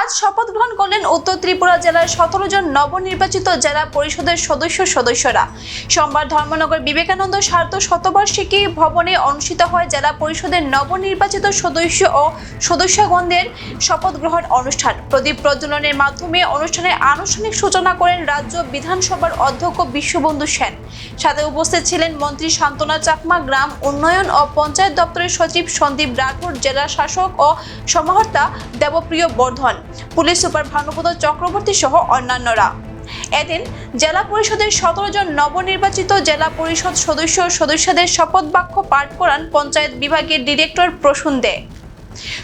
আজ শপথ গ্রহণ করলেন উত্তর ত্রিপুরা জেলার সতেরো জন নবনির্বাচিত জেলা পরিষদের সদস্য সদস্যরা। সোমবার ধর্মনগর বিবেকানন্দ সার্ধ শতবার্ষিকী ভবনে অনুষ্ঠিত হয় জেলা পরিষদের নবনির্বাচিত সদস্য ও সদস্যগণদের শপথ গ্রহণ অনুষ্ঠান। প্রদীপ প্রজ্বলনের মাধ্যমে অনুষ্ঠানের আনুষ্ঠানিক সূচনা করেন রাজ্য বিধানসভার অধ্যক্ষ বিশ্ববন্ধু সেন। সাথে উপস্থিত ছিলেন মন্ত্রী শান্তনা চাকমা, গ্রাম উন্নয়ন ও পঞ্চায়েত দপ্তরের সচিব সন্দীপ রাঠোর জেলা শাসক ও সমাহর্তা দেবপ্রিয় বর্ধন, পুলিশ সুপার ভানুপদ চক্রবর্তী সহ অন্যান্যরা। এদিন জেলা পরিষদের সতেরো জন নবনির্বাচিত জেলা পরিষদ সদস্য সদস্যদের শপথ বাক্য পাঠ করান পঞ্চায়েত বিভাগের ডিরেক্টর প্রসূন দে।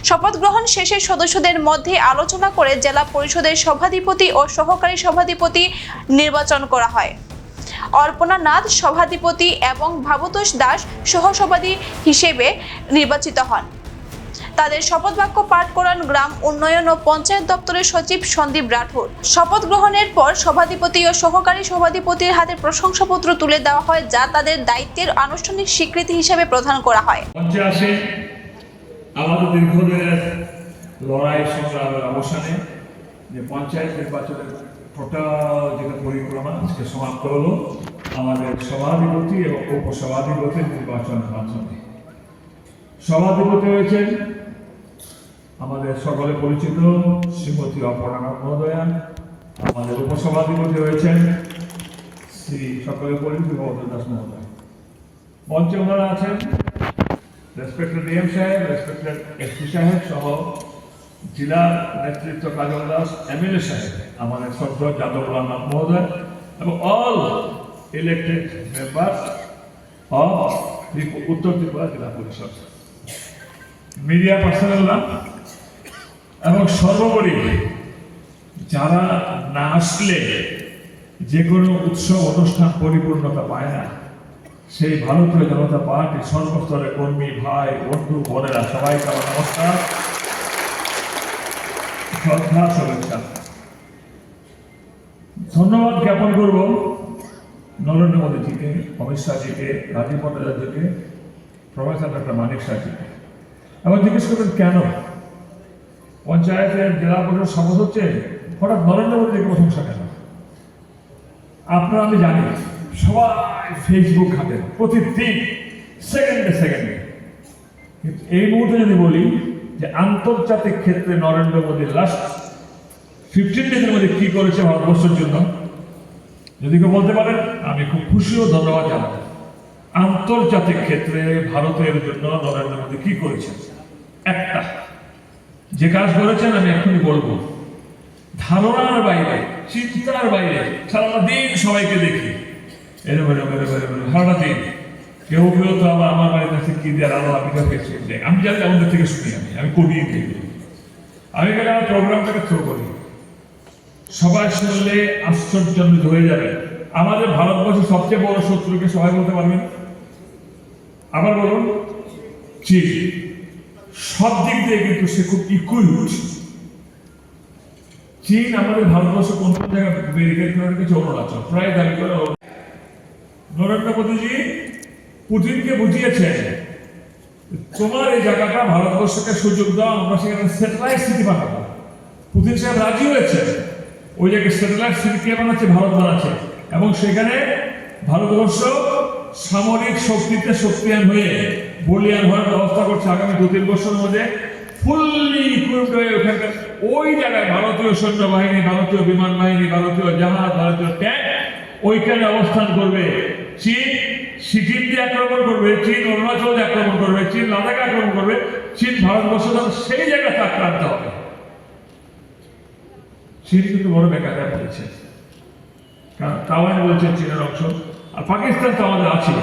শপথ গ্রহণ শেষে সদস্যদের মধ্যে আলোচনা করে জেলা পরিষদের সভাধিপতি ও সহকারী সভাধিপতি নির্বাচন করা হয়। অর্পণা নাথ সভাধিপতি এবং ভাবতোষ দাস সহসভাপতি হিসেবে নির্বাচিত হন। তাদের শপথ বাক্য পাঠ করান গ্রাম উন্নয়ন ও পঞ্চায়েত দপ্তরের সচিব সন্দীপ রাঠোর শপথ গ্রহণের পর সভাধিপতি ও সহকারী সভাধিপতির হাতে প্রশংসাপত্র তুলে দেওয়া হয়, যা তাদের দায়িত্বের আনুষ্ঠানিক স্বীকৃতি হিসেবে প্রদান করা হয়। আমাদের দীর্ঘদিনের লড়াই সংগ্রামের অবসানে যে পঞ্চায়েত নির্বাচনের টোটাল যেটা পরিক্রমা আজকে সমাপ্ত হলো। আমাদের সভাধিপতি এবং উপসভাধিপতির নির্বাচনের মাধ্যমে। সভাধিপতি হয়েছেন আমাদের সকলে পরিচিত শ্রীমতী অপর্ণা মহোদয়া আমাদের উপসভাধিপতি হয়েছেন শ্রী সকলে পরিচিত ভবন দাস মহোদয়। মঞ্চে ওনারা আছেন রেসপেক্টেড ডিএম সাহেব রেসপেক্টেড এসপি সাহেব সহ জেলা নেতৃত্ব কাজল দাস এমএলএ সাহেব আমাদের সদ্য যাদব রামনাথ মহোদয় এবং অল ইলেক্টেড মেম্বার অফ উত্তর ত্রিপুরা জেলা পরিষদ মিডিয়া পার্সোনালরা এবং সর্বোপরি যারা না আসলে যে কোনো উৎসব, অনুষ্ঠান পরিপূর্ণতা পায় না, সেই ভারতীয় জনতা পার্টি সর্বস্তরের কর্মী, ভাই, বন্ধু, বোনেরা সবাইকে আমার নমস্কার। শ্রদ্ধা শুভেচ্ছা। ধন্যবাদ জ্ঞাপন করব নরেন্দ্র মোদীজিকে, অমিত শাহজিকে, রাজীব ভট্টাচার্যকে, প্রফেসর ডক্টর মানিক শাহজিকে। এবং জিজ্ঞেস করবেন, কেন? পঞ্চায়েতের জেলা পরিষদ শপথ হচ্ছে হঠাৎ নরেন্দ্র মোদীকে প্রশংসা কেন? আপনারা আমি জানি, সবাই ফেসবুক ঘাটেন প্রতিদিন সেকেন্ডে সেকেন্ডে। কিন্তু এই মুহূর্তে যদি বলি যে আন্তর্জাতিক ক্ষেত্রে নরেন্দ্র মোদী লাস্ট ফিফটিন ডেজের মধ্যে কি করেছে ভারতবর্ষের জন্য? যদি কেউ বলতে পারেন আমি খুব খুশি ও ধন্যবাদ জানাব আন্তর্জাতিক ক্ষেত্রে ভারতের জন্য নরেন্দ্র মোদী কি করেছেন? একটা, যে কাজ করেছেন আমি এখনই বলব। ধারণার বাইরে, চিন্তার বাইরে সারাটা দিন সবাইকে দেখি। এরকম এরকম এরকম এরকম সারাটা দিন। কেউ কেউ তো আবার আমার বাড়ির কাছে কি দিয়ে আলো আমি আমি জানি আমাদের থেকে শুনি আমি। আমি করিয়ে দিই। আমি গেলে আমার প্রোগ্রামটাকে থ্রো করি। সবাই শুনলে আশ্চর্যান্বিত হয়ে যাবে। আমাদের ভারতবর্ষের সবচেয়ে বড় শত্রুকে সবাই বলতে পারবেন আবার বলুন। চীন সব দিক দিয়ে কিন্তু সে খুব ইকুইট চীন আমাদের ভারতবর্ষ কোন কোন জায়গায় ব্যারিকেড করে রেখেছে অরুণাচল। প্রায় দাবি করে। নরেন্দ্র মোদীজি পুতিনকে বুঝিয়েছেন, তোমার এই জায়গাটা ভারতবর্ষকে সুযোগ দাও, আমরা সেখানে স্যাটেলাইট সিটি বানাবো। পুতিন সাহেব রাজি হয়েছে ওই জায়গায় স্যাটেলাইট সিটি কে বানাচ্ছে, ভারত বানাচ্ছে। এবং সেখানে ভারতবর্ষ সামরিক শক্তিতে শক্তিয়ান হয়ে বলিয়ান হওয়ার ব্যবস্থা করছে আগামী দু তিন বছরের মধ্যে। ফুললি ইকুইপড হয়ে ওখানকার ওই জায়গায় ভারতীয় সৈন্যবাহিনী, ভারতীয় বিমান বাহিনী ভারতীয় জাহাজ, ভারতীয় ট্যাঙ্ক ওইখানে অবস্থান করবে। চীন, সিকিম দিয়ে আক্রমণ করবে, চীন, অরুণাচল আক্রমণ করবে, চীন, লাদাখে আক্রমণ করবে, চীন, ভারতবর্ষ সেই জায়গাতে আক্রান্ত হবে। কিন্তু বড় পড়েছে। কারণ চীনের অংশ, আর পাকিস্তান তো আমাদের আছে।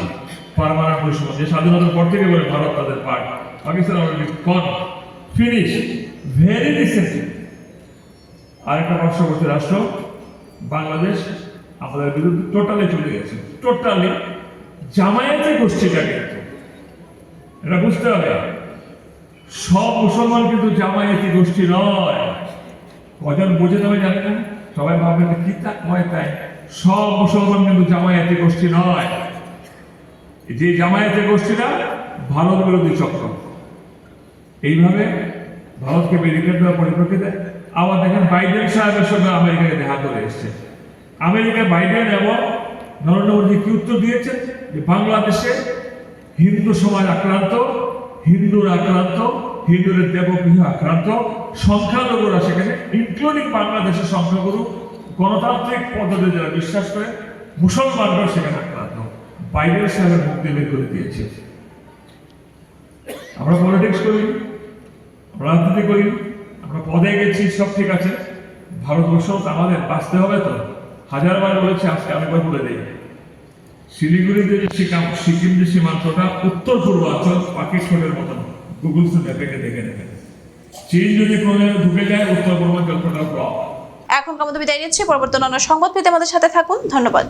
যে স্বাধীনতার পর থেকে বলে ভারত তাদের পার্ট পাকিস্তান অলরেডি কন ফিনিশ ভেরি রিসেন্টলি আরেকটা পার্শ্ববর্তী রাষ্ট্র, বাংলাদেশ আমাদের বিরুদ্ধে টোটালি চলে গেছে। টোটালি জামায়াতে গোষ্ঠীটা কিন্তু এটা বুঝতে হবে। সব মুসলমান কিন্তু জামায়াতি গোষ্ঠী নয়। কজন বুঝে দেবে জানে না? সবাই ভাববেন কি তা কয় তাই? সব মুসলমান কিন্তু জামায়াতি গোষ্ঠী নয়। যে জামায়াতি গোষ্ঠীরা ভারত বিরোধী চক্র। এইভাবে ভারতকে ব্যারিকেড দেওয়ার পরিপ্রেক্ষিতে আবার দেখেন বাইডেন সাহেবের সঙ্গে আমেরিকাকে দেখা করে এসছে। আমেরিকা বাইডেন এবং নরেন্দ্র মোদী কি উত্তর দিয়েছেন যে বাংলাদেশে হিন্দু সমাজ আক্রান্ত, হিন্দুর আক্রান্ত, হিন্দুদের দেবগৃহ আক্রান্ত সংখ্যালঘুরা সেখানে ইনক্লুডিং বাংলাদেশের সংখ্যাগুরু, গণতান্ত্রিক পদ্ধতি যারা বিশ্বাস করে, মুসলমানরাও সেখানে আক্রান্ত। বাইডেন সাহেবের মুক্তি বের করে দিয়েছে। আমরা পলিটিক্স করি রাজনীতি করি, আমরা পদে গেছি, সব ঠিক আছে। ভারতবর্ষ আমাদের, বাঁচতে হবে তো। হাজারবার বলেছি, আজকে আরেকবার বলে দিই। শিলিগুড়িতে যে সিকাম সিকিম যে সীমান্তটা উত্তর পূর্বাঞ্চল পাকিস্তানের মতন গুগল ম্যাপে দেখে নেবেন চীন যদি এখন আমাদের বিদায় নিচ্ছি। পরবর্তী অন্য সংবাদ পেতে আমাদের সাথে থাকুন। ধন্যবাদ।